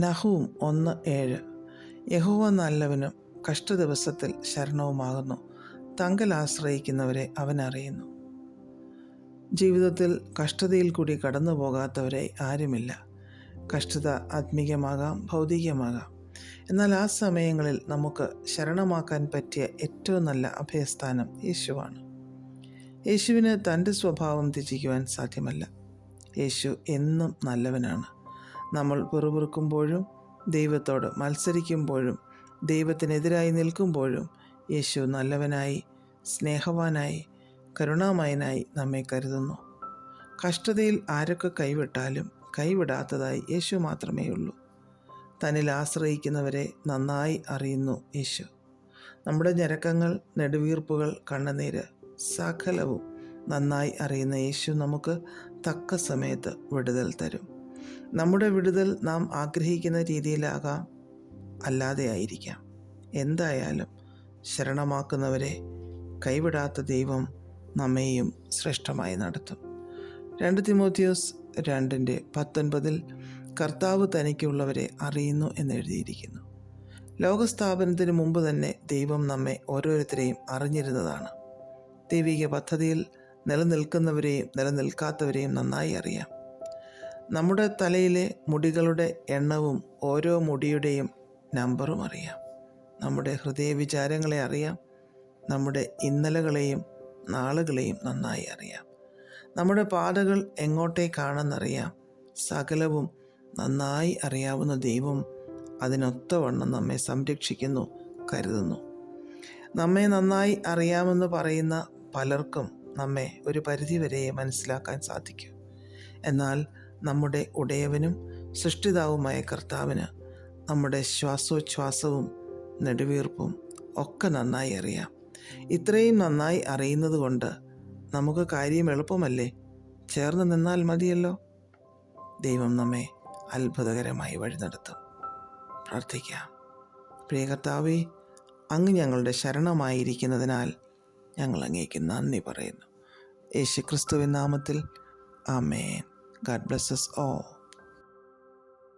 നഹൂം ഒന്ന് ഏഴ്. യഹോവ നല്ലവനും കഷ്ടദിവസത്തിൽ ശരണവുമാകുന്നു. തങ്കൽ ആശ്രയിക്കുന്നവരെ അവൻ അറിയുന്നു. ജീവിതത്തിൽ കഷ്ടതയിൽ കൂടി കടന്നു പോകാത്തവരെ ആരുമില്ല. കഷ്ടത ആത്മീയമാകാം ഭൗതികമാകാം. എന്നാൽ ആ സമയങ്ങളിൽ നമുക്ക് ശരണമാക്കാൻ പറ്റിയ ഏറ്റവും നല്ല അഭയസ്ഥാനം യേശുവാണ്. യേശുവിന് തന്റെ സ്വഭാവം ത്യജിക്കുവാൻ സാധ്യമല്ല. യേശു എന്നും നല്ലവനാണ്. നമ്മൾ പിറുപിറുക്കുമ്പോഴും ദൈവത്തോട് മത്സരിക്കുമ്പോഴും ദൈവത്തിനെതിരായി നിൽക്കുമ്പോഴും യേശു നല്ലവനായി സ്നേഹവാനായി കരുണാമയനായി നമ്മെ കരുതുന്നു. കഷ്ടതയിൽ ആരൊക്കെ കൈവിട്ടാലും കൈവിടാത്തതായി യേശു മാത്രമേ ഉള്ളൂ തന്നിൽ ആശ്രയിക്കുന്നവരെ നന്നായി അറിയുന്നു യേശു. നമ്മുടെ ഞരക്കങ്ങൾ നെടുവീർപ്പുകൾ കണ്ണുനീര് സകലവും നന്നായി അറിയുന്ന യേശു നമുക്ക് തക്ക സമയത്ത് വിടുതൽ തരും. നമ്മുടെ വിടുതൽ നാം ആഗ്രഹിക്കുന്ന രീതിയിലാകാം. അല്ലാതെ ആയിരിക്കാം. എന്തായാലും ശരണമാക്കുന്നവരെ കൈവിടാത്ത ദൈവം നമ്മെയും ശ്രേഷ്ഠമായി നടത്തും. രണ്ട് തിമോത്തിയോസ് രണ്ടിന്റെ പത്തൊൻപതിൽ കർത്താവ് തനിക്കുള്ളവരെ അറിയുന്നു എന്നെഴുതിയിരിക്കുന്നു ലോകസ്ഥാപനത്തിന് മുമ്പ് തന്നെ ദൈവം നമ്മെ ഓരോരുത്തരെയും അറിഞ്ഞിരുന്നതാണ്. ദൈവിക പദ്ധതിയിൽ നിലനിൽക്കുന്നവരെയും നിലനിൽക്കാത്തവരെയും നന്നായി അറിയാം. നമ്മുടെ തലയിലെ മുടികളുടെ എണ്ണവും ഓരോ മുടിയുടെയും നമ്പറും അറിയാം. നമ്മുടെ ഹൃദയ വിചാരങ്ങളെ അറിയാം. നമ്മുടെ ഇന്നലകളെയും നാളുകളെയും നന്നായി അറിയാം. നമ്മുടെ പാതകൾ എങ്ങോട്ടേക്കാണെന്നറിയാം സകലവും നന്നായി അറിയാവുന്ന ദൈവം അതിനൊത്തവണ്ണം നമ്മെ സംരക്ഷിക്കുന്നു കരുതുന്നു. നമ്മെ നന്നായി അറിയാമെന്ന് പറയുന്ന പലർക്കും നമ്മെ ഒരു പരിധിവരെ മനസ്സിലാക്കാൻ സാധിക്കും. എന്നാൽ നമ്മുടെ ഉടയവനും സൃഷ്ടിതാവുമായ കർത്താവിന് നമ്മുടെ ശ്വാസോച്ഛ്വാസവും നെടുവീർപ്പും ഒക്കെ നന്നായി അറിയാം. ഇത്രയും നന്നായി അറിയുന്നത് കൊണ്ട് നമുക്ക് കാര്യം എളുപ്പമല്ലേ? ചേർന്ന് നിന്നാൽ മതിയല്ലോ. ദൈവം നമ്മെ അത്ഭുതകരമായി വഴി നടത്തും. പ്രാർത്ഥിക്കാം. പ്രിയ കർത്താവേ അങ്ങ് ഞങ്ങളുടെ ശരണമായിരിക്കുന്നതിനാൽ ഞങ്ങൾ അങ്ങേക്ക് നന്ദി പറയുന്നു. യേശു ക്രിസ്തുവിൻ നാമത്തിൽ ആമേൻ. God bless us all.